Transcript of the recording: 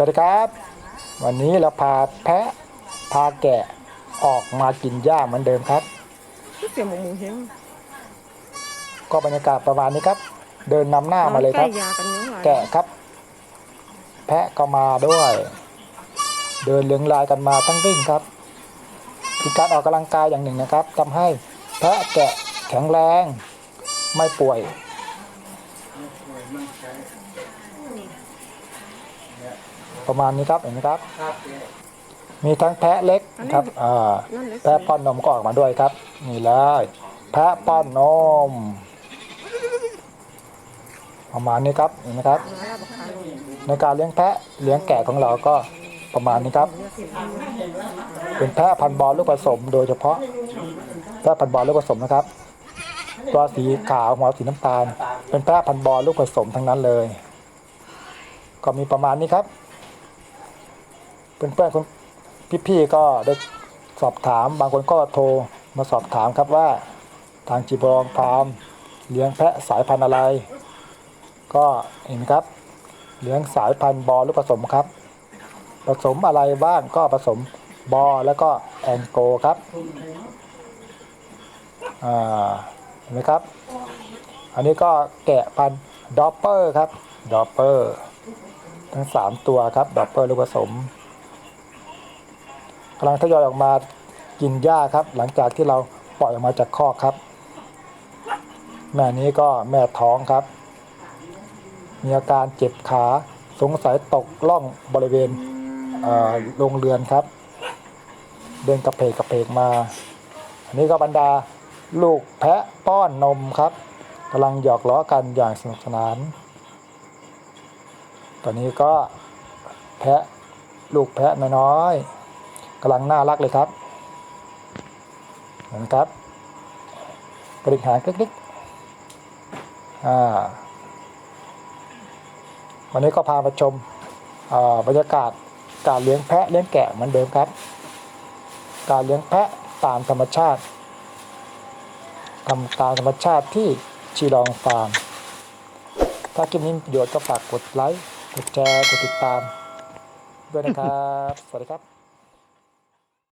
สวัสดีครับ วันนี้เราพาแพะพาแกะออกมากินหญ้าเหมือนเดิมครับเสียงหมูหมูเฮงก็บรรยากาศประมาณนี้ครับ เดินนำหน้ามาเลยครับใกล้ยากันเนื้อหลายแกะครับ แพะก็มาด้วย เดินเลี้ยงลายกันมาทั้งวิ่งครับคือการออกกำลังกายอย่างหนึ่งนะครับทำให้แพะแกะแข็งแรงไม่ป่วย ประมาณนี้ครับเห็นไหมครับมีทั้งแพะเล็กครับอ่านั่นเลยแพะป้อนนมก็ออกมาด้วยครับ นี่เลยแพะป้อนนม ประมาณนี้ครับเห็นไหมครับมาแล้วบอกขายลงในการเลี้ยงแพะเลี้ยงแกะของเราก็ประมาณนี้ครับ เป็นแพะพันธุ์บอลลูกผสม โดยเฉพาะแพะพันธุ์บอลลูกผสมนะครับ ตัวสีขาวหัวสีน้ำตาล เป็นแพะพันธุ์บอลลูกผสมทั้งนั้นเลย ก็มีประมาณนี้ครับ เพื่อนๆคนพี่ๆก็ได้สอบถามบางคนก็โทรมาสอบถามครับว่า ทางจีบรองฟามเลี้ยงแพะสายพันธุ์อะไร ก็เห็นครับ เลี้ยงสายพันธุ์บอลลูกผสมครับ ผสมอะไรบ้างก็ผสมบอแล้วก็แองโกครับอ่าเห็นไหมครับ อันนี้ก็แกะพันธุ์ดอปเปอร์ครับดอปเปอร์ ทั้งสามตัวครับดอปเปอร์ลูกผสม กำลังทยอยออกมากินหญ้าครับ หลังจากที่เราปล่อยออกมาจากคอกครับ แม่นี้ก็แม่ท้องครับ มีอาการเจ็บขาสงสัยตกล่องบริเวณโรงเรือนครับ เดินกระเพกกระเพกมา อันนี้ก็บรรดาลูกแพะป้อนนมครับกำลังหยอกล้อกันอย่างสนุกสนาน ตอนนี้ก็แพะลูกแพะน้อยๆ กำลังน่ารักเลยครับเห็นไหมครับกระดิกหางคลิกๆอ่าวันนี้ก็พามาชมบรรยากาศการเลี้ยงแพะเลี้ยงแกะเหมือนเดิมครับ การเลี้ยงแพะตามธรรมชาติทำตามธรรมชาติที่ชีลองฟาร์ม ถ้าคลิปนี้มีประโยชน์ก็ฝากกดไลค์ กดแชร์ กดติดตามด้วยนะครับ สวัสดีครับ